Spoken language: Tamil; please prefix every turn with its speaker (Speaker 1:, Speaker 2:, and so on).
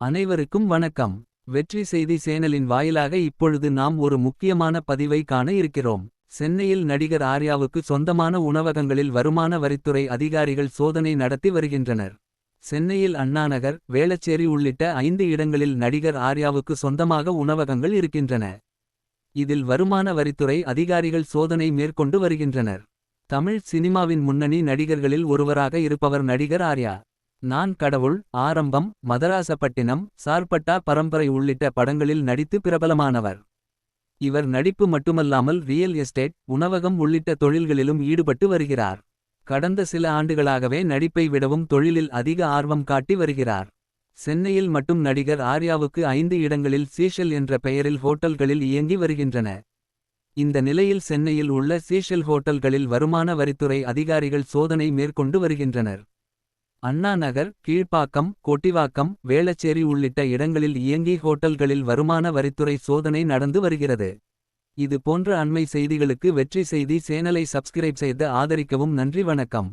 Speaker 1: அனைவருக்கும் வணக்கம். வெற்றி செய்தி சேனலின் வாயிலாக இப்பொழுது நாம் ஒரு முக்கியமான பதிவை காண இருக்கிறோம். சென்னையில் நடிகர் ஆர்யாவுக்கு சொந்தமான உணவகங்களில் வருமான வரித்துறை அதிகாரிகள் சோதனை நடத்தி வருகின்றனர். சென்னையில் அண்ணாநகர் வேளச்சேரி உள்ளிட்ட ஐந்து இடங்களில் நடிகர் ஆர்யாவுக்கு சொந்தமாக உணவகங்கள் இருக்கின்றன. இதில் வருமான வரித்துறை அதிகாரிகள் சோதனை மேற்கொண்டு வருகின்றனர். தமிழ் சினிமாவின் முன்னணி நடிகர்களில் ஒருவராக இருப்பவர் நடிகர் ஆர்யா. நான் கடவுள் ஆரம்பம் மதராசப்பட்டினம் சார்பட்டா பரம்பரை உள்ளிட்ட படங்களில் நடித்து பிரபலமானவர். இவர் நடிப்பு மட்டுமல்லாமல் ரியல் எஸ்டேட் உணவகம் உள்ளிட்ட தொழில்களிலும் ஈடுபட்டு வருகிறார். கடந்த சில ஆண்டுகளாகவே நடிப்பை விடவும் தொழிலில் அதிக ஆர்வம் காட்டி வருகிறார். சென்னையில் மட்டும் நடிகர் ஆர்யாவுக்கு ஐந்து இடங்களில் சீஷல் என்ற பெயரில் ஹோட்டல்களில் இயங்கி வருகின்றன. இந்த நிலையில் சென்னையில் உள்ள சீஷல் ஹோட்டல்களில் வருமான வரித்துறை அதிகாரிகள் சோதனை மேற்கொண்டு வருகின்றனர். அண்ணா நகர் கீழ்ப்பாக்கம் கொட்டிவாக்கம் வேளச்சேரி உள்ளிட்ட இடங்களில் இயங்கி ஹோட்டல்களில் வருமான வரித்துறை சோதனை நடந்து வருகிறது. இது போன்ற அண்மை செய்திகளுக்கு வெற்றி செய்தி சேனலை சப்ஸ்கிரைப் செய்து ஆதரிக்கவும் நன்றி வணக்கம்.